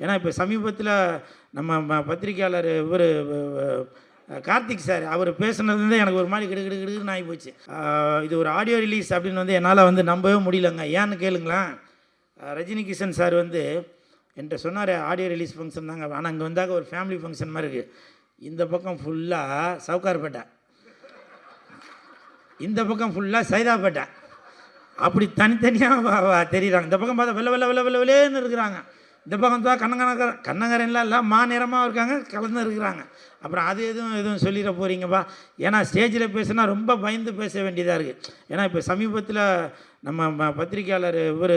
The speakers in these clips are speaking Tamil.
ஏன்னா இப்போ சமீபத்தில் நம்ம பத்திரிகையாளர் பத்திரிக்கையாளர் இவர் கார்த்திக் சார் அவர் பேசுனது வந்து எனக்கு ஒரு மாதிரி கிடு கிடு கிடுன்னு ஆகி போச்சு இது ஒரு ஆடியோ ரிலீஸ் அப்படின்னு வந்து என்னால் வந்து நம்பவே முடியலங்க. ஏன்னு கேளுங்களேன் ரஜினி கிஷன் சார் வந்து என்கிட்ட சொன்னார் ஆடியோ ரிலீஸ் ஃபங்க்ஷன் தாங்க ஆனால் அங்கே வந்தாக்க ஒரு ஃபேமிலி ஃபங்க்ஷன் மாதிரி இருக்குது இந்த பக்கம் ஃபுல்லாக சவுகார்பேட்டை. இந்த பக்கம் ஃபுல்லாக சைதாப்பேட்டை. அப்படி தனித்தனியாக தெரியுறாங்க. இந்த பக்கம் பார்த்தா வெள்ள வெள்ள வெள்ள வெள்ள வெளியேன்னு இருக்கிறாங்க. இந்த பக்கம் தான் கண்ணங்கர கண்ணங்கரன்லாம் இல்லை மா நிறமாக இருக்காங்க கலந்து இருக்கிறாங்க. அப்புறம் அது எதுவும் எதுவும் சொல்லிட போகிறீங்கப்பா ஏன்னா ஸ்டேஜில் பேசுனா ரொம்ப பயந்து பேச வேண்டியதாக இருக்குது ஏன்னா இப்போ சமீபத்தில் நம்ம பத்திரிக்கையாளர் இவர்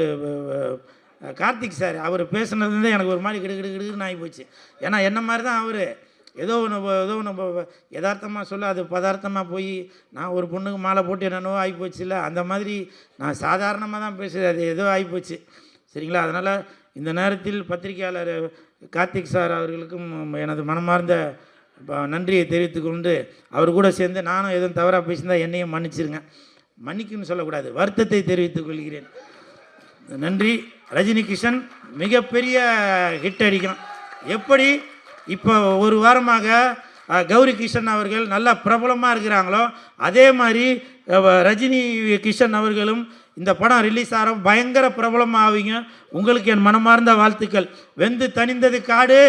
கார்த்திக் சார் அவர் பேசுனது வந்து எனக்கு ஒரு மாதிரி கிடு கிடு கிடுன்னு ஆகி போச்சு ஏன்னா என்ன மாதிரி தான் அவர் ஏதோ ஒன்று ஏதோ நம்ம யதார்த்தமாக சொல்ல அது பதார்த்தமாக போய் நான் ஒரு பொண்ணுக்கு மாலை போட்டு என்னென்னவோ ஆகிப்போச்சு இல்லை அந்த மாதிரி நான் சாதாரணமாக தான் பேசுகிறேன் அது ஏதோ ஆகிப்போச்சு சரிங்களா? அதனால் இந்த நேரத்தில் பத்திரிகையாளர் கார்த்திக் சார் அவர்களுக்கும் எனது மனமார்ந்த ப- நன்றியை தெரிவித்து கொண்டு அவர் கூட சேர்ந்து நானும் எதுவும் தவறாக பேசியிருந்தால் என்னையும் மன்னிச்சிருங்க. மன்னிக்குன்னு சொல்லக்கூடாது. வருத்தத்தை தெரிவித்துக் கொள்கிறேன். நன்றி. ரஜினி கிஷன் மிகப்பெரிய ஹிட் அடிக்கும் எப்படி? இப்போ ஒரு வாரமாக கௌரி கிஷன் அவர்கள் நல்லா பிரபலமாக இருக்கிறாங்களோ அதே மாதிரி ரஜினி கிஷன் அவர்களும் இந்த படம் ரிலீஸ் ஆகிற பயங்கர பிரபலமாவீங்க உங்களுக்கு என் மனமார்ந்த வாழ்த்துக்கள். வெந்து தணிந்தது காடு.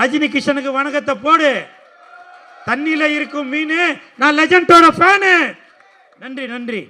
ரஜினி கிஷனுக்கு வணக்கத்தை போடு. தண்ணியில் இருக்கும் மீன். நான் லெஜண்டோட ஃபேனு நன்றி நன்றி.